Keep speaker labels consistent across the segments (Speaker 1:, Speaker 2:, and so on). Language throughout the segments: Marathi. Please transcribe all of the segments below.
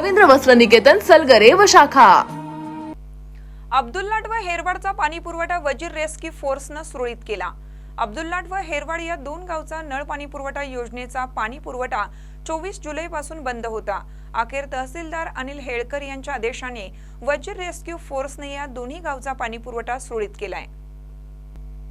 Speaker 1: रवींद्र वस्त्र निकेतन सलगरे व शाखा.
Speaker 2: अब्दुल्लाट व हेरवाडचा पाणी पुरवठा वजीर रेस्क्यू फोर्सनं सुरळीत केला. अब्दुल्लाट व हेरवाड या दोन गावचा नळ पाणी पुरवठा योजनेचा पाणी पुरवठा चोवीस जुलैपासून बंद होता. अखेर तहसीलदार अनिल हेळकर यांच्या आदेशाने वजीर रेस्क्यू फोर्सने या दोन्ही गावचा पाणी पुरवठा सुरळीत केलाय.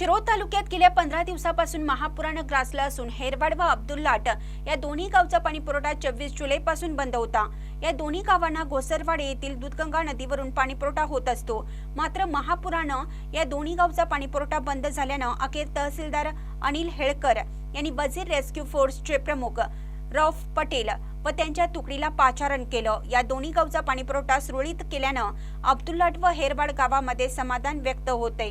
Speaker 3: शिरोळ तालुक्यात गेल्या पंधरा दिवसापासून महापुरानं ग्रासलं असून हेरवाड व अब्दुल्लाट या दोन्ही गावचा पाणी पुरवठा चोवीस जुलैपासून बंद होता. या दोन्ही गावांना घोसरवाडे येथील दूधगंगा नदीवरून पाणी पुरवठा होत असतो. मात्र महापुरानं या दोन्ही गावचा पाणी पुरवठा बंद झाल्यानं अखेर तहसीलदार अनिल हेळकर यांनी बझीर रेस्क्यू फोर्सचे प्रमुख रौफ पटेल व त्यांच्या तुकडीला पाचारण केलं. या दोन्ही गावचा पाणीपुरवठा सुरळीत केल्यानं अब्दुल्लाट व हेरवाड गावामध्ये समाधान व्यक्त होते